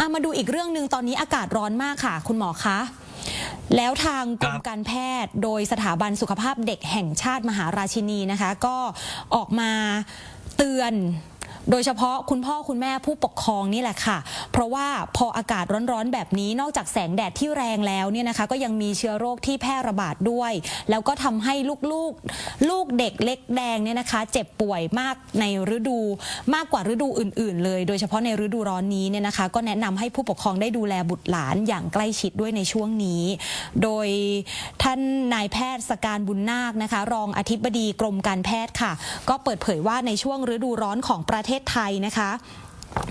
อะมาดูอีกเรื่องหนึ่งตอนนี้อากาศร้อนมากค่ะ คุณหมอคะแล้วทางกรมการแพทย์โดยสถาบันสุขภาพเด็กแห่งชาติมหาราชินีนะคะ ก็ออกมาเตือน โดยเฉพาะคุณพ่อคุณแม่ผู้ปกครองนี่แหละค่ะ เพราะว่าพออากาศร้อนๆแบบนี้นอกจากแสงแดดที่แรงแล้วเนี่ยนะคะ ก็ยังมีเชื้อโรคที่แพร่ระบาดด้วย แล้วก็ทำให้ลูกๆ ลูกเด็กเล็กแดงเนี่ยนะคะ เจ็บป่วยมากในฤดูมากกว่าฤดูอื่น ๆ เลย โดยเฉพาะในฤดูร้อนนี้เนี่ยนะคะ ก็แนะนำให้ผู้ปกครองได้ดูแลบุตรหลานอย่างใกล้ชิดด้วยในช่วงนี้ โดยท่านนายแพทย์สการบุญนาคนะคะ รองอธิบดีกรมการแพทย์ค่ะ ก็เปิดเผยว่าในช่วงฤดูร้อนของประเทศศไทยนะคะ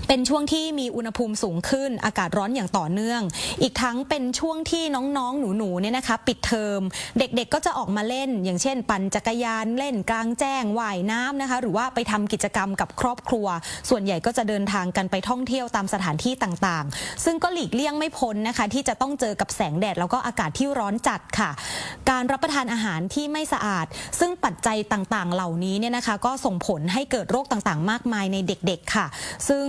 เป็นช่วงที่มีอุณหภูมิสูงขึ้น อากาศร้อนอย่างต่อเนื่อง อีกทั้งเป็นช่วงที่น้องๆ หนูๆ เนี่ยนะคะ ปิดเทอม เด็กๆ ก็จะออกมาเล่น อย่างเช่น ปั่นจักรยานเล่นกลางแจ้งว่ายน้ำนะคะ หรือว่าไปทำกิจกรรมกับครอบครัว ส่วนใหญ่ก็จะเดินทางกันไปท่องเที่ยวตามสถานที่ต่างๆ ซึ่งก็หลีกเลี่ยงไม่พ้นนะคะ ที่จะต้องเจอกับแสงแดดแล้วก็อากาศที่ร้อนจัดค่ะ การรับประทานอาหารที่ไม่สะอาด ซึ่งปัจจัยต่างๆ เหล่านี้เนี่ยนะคะ ก็ส่งผลให้เกิดโรคต่างๆ มากมายในเด็ก ๆ ค่ะ ซึ่ง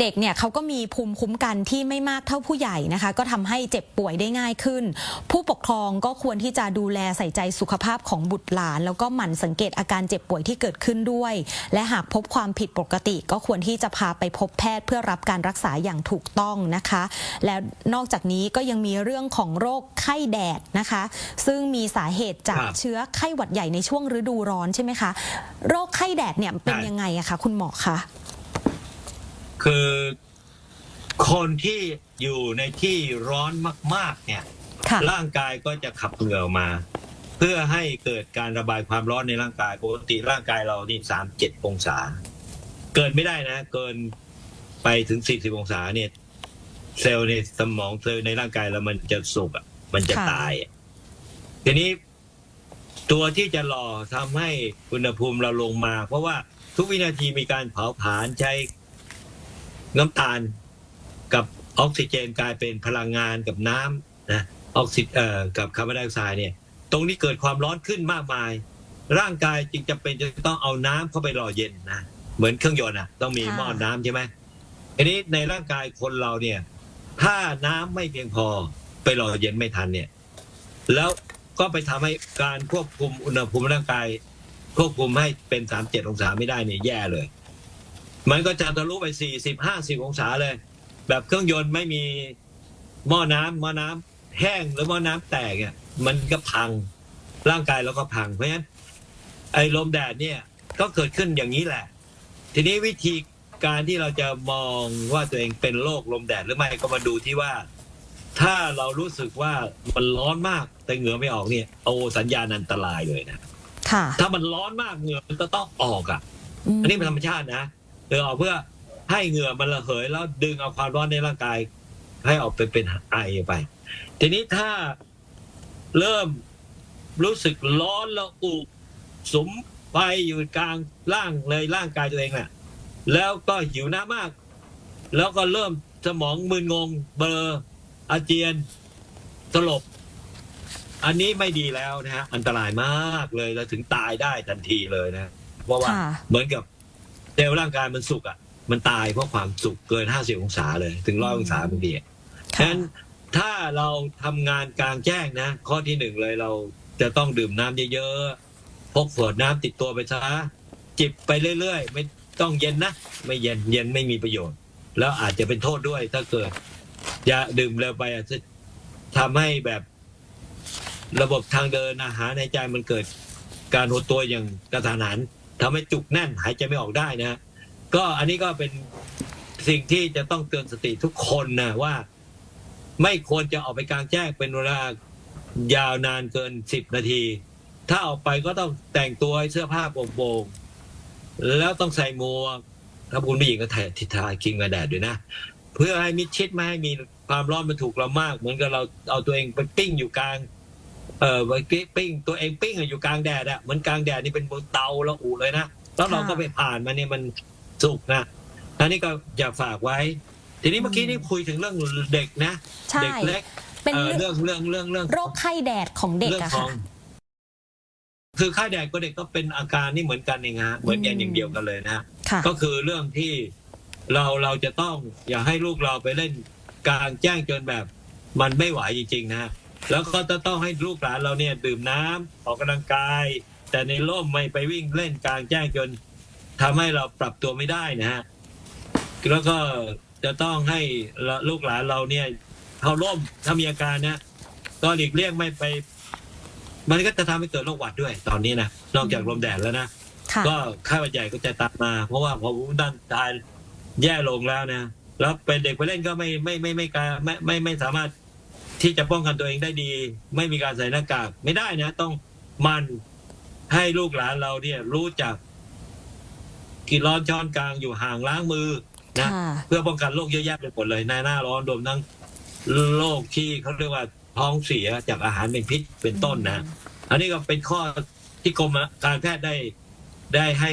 เด็กเนี่ยเขาก็มีภูมิคุ้มกันที่ไม่มากเท่าผู้ใหญ่นะคะ ก็ทำให้เจ็บป่วยได้ง่ายขึ้น ผู้ปกครองก็ควรที่จะดูแลใส่ใจสุขภาพของบุตรหลาน แล้วก็หมั่นสังเกตอาการเจ็บป่วยที่เกิดขึ้นด้วย และหากพบความผิดปกติ ก็ควรที่จะพาไปพบแพทย์เพื่อรับการรักษาอย่างถูกต้องนะคะ และนอกจากนี้ก็ยังมีเรื่องของโรคไข้แดดนะคะ ซึ่งมีสาเหตุจากครับเชื้อไข้หวัดใหญ่ในช่วงฤดูร้อนใช่ไหมคะโรคไข้แดดเนี่ยเป็นใช่ยังไงอะคะคุณหมอคะ คือคนที่อยู่ในที่ร้อนมาก ๆ เนี่ย ค่ะ ร่างกายก็จะขับเหงื่อออกมา เพื่อให้เกิดการระบายความร้อนในร่างกายปกติร่างกายเรานี่สามเจ็ดองศา เกินไม่ได้นะ เกินไปถึงสี่สิบองศาเนี่ย เซลล์ในสมองเซลล์ในร่างกายเรามันจะสุกอะมันจะค่ะ ตายอะทีนี้ตัวที่จะหล่อทำให้อุณหภูมิเราลงมา เพราะว่าทุกวินาทีมีการเผาผลาญใช้ น้ำตาลกับออกซิเจนกลายเป็นพลังงานกับน้ำนะออกซิเอ่อกับคาร์บอนไดออกไซด์เนี่ย ตรงนี้เกิดความร้อนขึ้นมากมาย ร่างกายจึงจำเป็นจะต้องเอาน้ำเข้าไปหล่อเย็นนะเหมือนเครื่องยนต์อะ ต้องมีค่ะหม้อน้ำใช่ไหมทีนี้ในร่างกายคนเราเนี่ย ถ้าน้ำไม่เพียงพอไปหล่อเย็นไม่ทันเนี่ย แล้วก็ไปทำให้การควบคุมอุณหภูมิร่างกาย ควบคุมให้เป็นสามเจ็ดองศาไม่ได้เนี่ยแย่เลย มันก็จะทะลุไปสี่สิบห้าสิบองศาเลย แบบเครื่องยนต์ไม่มีหม้อน้ำหม้อน้ำแห้งหรือหม้อน้ำแตกเนี่ยมันก็พังร่างกายเราก็พัง เพราะฉะนั้นไอ้ลมแดดเนี่ยก็เกิดขึ้นอย่างนี้แหละ ทีนี้วิธีการที่เราจะมองว่าตัวเองเป็นโรคลมแดดหรือไม่ก็มาดูที่ว่า ถ้าเรารู้สึกว่ามันร้อนมากแต่เหงื่อไม่ออกเนี่ยโอ้สัญญาณอันตรายเลยนะค่ะถ้ามันร้อนมากเหงื่อมันจะต้องออกอะมอันนี้เป็นธรรมชาตินะ เหงื่อออกเพื่อให้เหงื่อมันระเหยแล้วดึงเอาความร้อนในร่างกาย ให้ออกไปเป็นไอไป ทีนี้ถ้าเริ่มรู้สึกร้อนแล้วอุสมไปอยู่กลางร่างเลยร่างกายตัวเองแหละแล้วก็หิวน้ำมาก แล้วก็เริ่มสมองมึนงง เบลออาเจียนสลบ อันนี้ไม่ดีแล้วนะฮะ อันตรายมากเลยแล้วถึงตายได้ทันทีเลยนะ เพราะว่าค่ะเหมือนกับ เซลล์ร่างกายมันสุกอะ มันตายเพราะความสุกเกินห้าสิบองศาเลย ถึงร้อยองศาบางทีอะฉะค่ะ นั้นถ้าเราทำงานกลางแจ้งนะ ข้อที่หนึ่งเลยเราจะต้องดื่มน้ำเยอะๆพกขวดน้ำติดตัวไปซะจิบไปเรื่อยๆ ไม่ต้องเย็นนะ ไม่เย็นเย็นไม่มีประโยชน์ แล้วอาจจะเป็นโทษด้วยถ้าเกิดอย่าดื่มเร็วไปอาจจะทำให้แบบระบบทางเดินอาหารในใจมันเกิดการหดตัวอย่างกระทันหัน ทำให้จุกแน่นหายใจไม่ออกได้นะก็อันนี้ก็เป็นสิ่งที่จะต้องเตือนสติทุกคนนะว่า ไม่ควรจะออกไปกลางแจ้งเป็นเวลายาวนานเกินสิบนาที ถ้าออกไปก็ต้องแต่งตัวให้เสื้อผ้าโปร่งๆแล้วต้องใส่หมวกถ้าคุณผู้หญิงก็ถ่ายทิทาคิงกันแดดด้วยนะเพื่อให้มิดชิดไม่ให้มีความร้อนมันถูกเรามาก เหมือนกับเราเอาตัวเองไปปิ้งอยู่กลาง เออไปปิ้งตัวเองปิ้งอยู่กลางแดดอะเหมือนกลางแดดนี่เป็นบนเตาแล้วอูเลยนะแล้วเราก็ไปผ่านมาเนี่ยมันสุกนะอันนี้ก็อยากฝากไว้ ทีนี้เมื่อกี้นี่คุยถึงเรื่องเด็กนะใช่เด็กเล็กเป็นเอ่อเรื่องเรื่องเรื่องเรื่องเรื่องโรคไข้แดดของเด็กเรื่องอะขอค่ะงคือค่ายแดดก็เด็กก็เป็นอาการนี่เหมือนกันเองฮะเหมือนกันอย่างเดียวกันเลยนะค่ะก็คือเรื่องที่เราเราจะต้องอย่าให้ลูกเราไปเล่นกลางแจ้งจนแบบ มันไม่ไหวจริงๆนะฮะ แล้วก็จะต้องให้ลูกหลานเราเนี่ยดื่มน้ำออกกำลังกาย แต่ในร่มไม่ไปวิ่งเล่นกลางแจ้งจนทำให้เราปรับตัวไม่ได้นะฮะแล้วก็จะต้องให้ลูกหลานเราเนี่ยเขาร่มถ้ามีอาการนะก็หลีกเลี่ยงไม่ไป มันก็จะทำให้เกิดโรคหวัดด้วย ตอนนี้นะนอกจากลมแดดแล้วนะ ค่ะ ก็ค่าหวัดใหญ่ก็จะตามมา เพราะว่าพอภูมิต้านทานแย่ลงแล้วนะ แล้วเป็นเด็กไปเล่นก็ไม่ไม่ไม่ไม่การไม่ไม่ไม่สามารถ ที่จะป้องกันตัวเองได้ดี ไม่มีการใส่หน้ากากไม่ได้นะ ต้องหมันให้ลูกหลานเราเนี่ย รู้จักกินร้อนช้อนกลางอยู่ห่างล้างมือนะค่ะเพื่อป้องกันโรคเยอะแยะไปหมดเลยในหน้าร้อนรวมทั้งโรคที่เขาเรียกว่าท้องเสียจากอาหารเป็นพิษเป็นต้นนะ อันนี้ก็เป็นข้อที่กรมการแพทย์ได้ได้ให้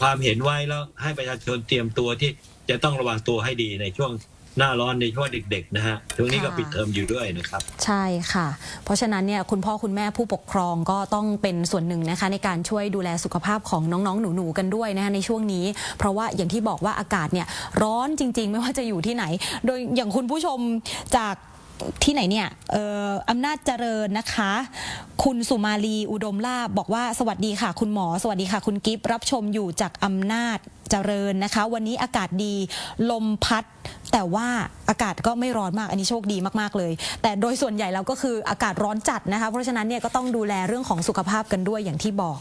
ความเห็นไว้แล้วให้ประชาชนเตรียมตัวที่จะต้องระวังตัวให้ดีในช่วง หน้าร้อนในช่วงเด็กๆนะฮะช่วงนี้ก็ค่ะปิดเทอมอยู่ด้วยนะครับ ใช่ค่ะ เพราะฉะนั้นเนี่ยคุณพ่อคุณแม่ผู้ปกครองก็ต้องเป็นส่วนหนึ่งนะคะ ในการช่วยดูแลสุขภาพของน้องๆ หนูๆกันด้วยนะคะในช่วงนี้ เพราะว่าอย่างที่บอกว่าอากาศเนี่ยร้อนจริง ๆ ไม่ว่าจะอยู่ที่ไหน โดยอย่างคุณผู้ชมจากที่ไหนเนี่ยเอ่ออำนาจเจริญนะคะ คุณสุมาลีอุดมลาบบอกว่าสวัสดีค่ะ คุณหมอ สวัสดีค่ะ คุณกิฟต์รับชมอยู่จากอำนาจเจริญนะคะ วันนี้อากาศดีลมพัด แต่ว่าอากาศก็ไม่ร้อนมากอันนี้โชคดีมากๆเลย แต่โดยส่วนใหญ่แล้วก็คืออากาศร้อนจัดนะคะ เพราะฉะนั้นเนี่ยก็ต้องดูแลเรื่องของสุขภาพกันด้วยอย่างที่บอก